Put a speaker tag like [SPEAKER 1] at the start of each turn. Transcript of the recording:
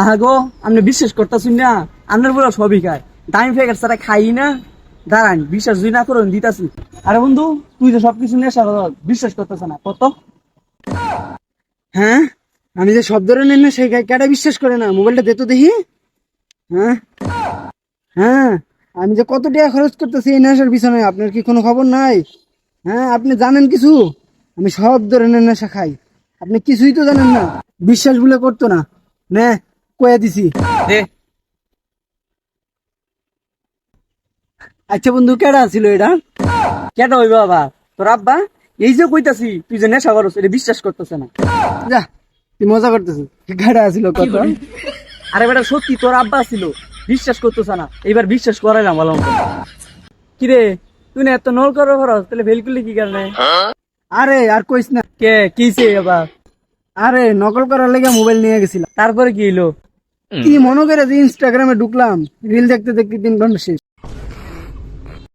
[SPEAKER 1] আহা গো আপনি বিশ্বাস করতেছুন না আপনার বলে সবই খায় দামি প্যাকেট ছাড়া খাই না, দাঁড়ান, বিশ্বাস যদি না করুন দিতাছি। আরে বন্ধু, তুই তো সবকিছু নেশা বিশ্বাস করতেছ না, কত?
[SPEAKER 2] হ্যাঁ? আমি যে সব ধরনের নেশা খাই কেটা বিশ্বাস করে না? মোবাইলটা দে তো দেখি। হ্যাঁ? হ্যাঁ? আমি যে কত টাকা খরচ করতেছি এই নেশার পিছনে, আপনার কি কোনো খবর নাই? হ্যাঁ আপনি জানেন কিছু? আমি সব ধরনের নেশা খাই। আপনি কিছুই তো জানেন না। বিশ্বাস বলে করতো না। নে কয়ে দিছি।
[SPEAKER 1] দে।
[SPEAKER 2] আচ্ছা বন্ধু কেডা ছিল এটা?
[SPEAKER 1] কেন হইব বাবা তোর আব্বা? এই যে কইতাছি তুই যে নেশা করস এটা বিশ্বাস করতেছে না।
[SPEAKER 2] যা তুই মজা করতেছিস। কেডা ছিল কত?
[SPEAKER 1] আরে বেটা সত্যি তোর আব্বা ছিল বিশ্বাস করতেছ না। এবার বিশ্বাস করাইলাম ভালো মতো। কিরে তুই না এত নল করো খরচ তাহলে ফেল করলি কি কারণে?
[SPEAKER 2] আরে আর কইস না।
[SPEAKER 1] কে কিছে আবার?
[SPEAKER 2] আরে নকল করার লেগে মোবাইল নিয়ে গেছিলাম।
[SPEAKER 1] তারপরে কি হইল?
[SPEAKER 2] কি মনে করে যে ইনস্টাগ্রামে ঢুকলাম রিল দেখতে দেখতে তিন ঘণ্টা শেষ।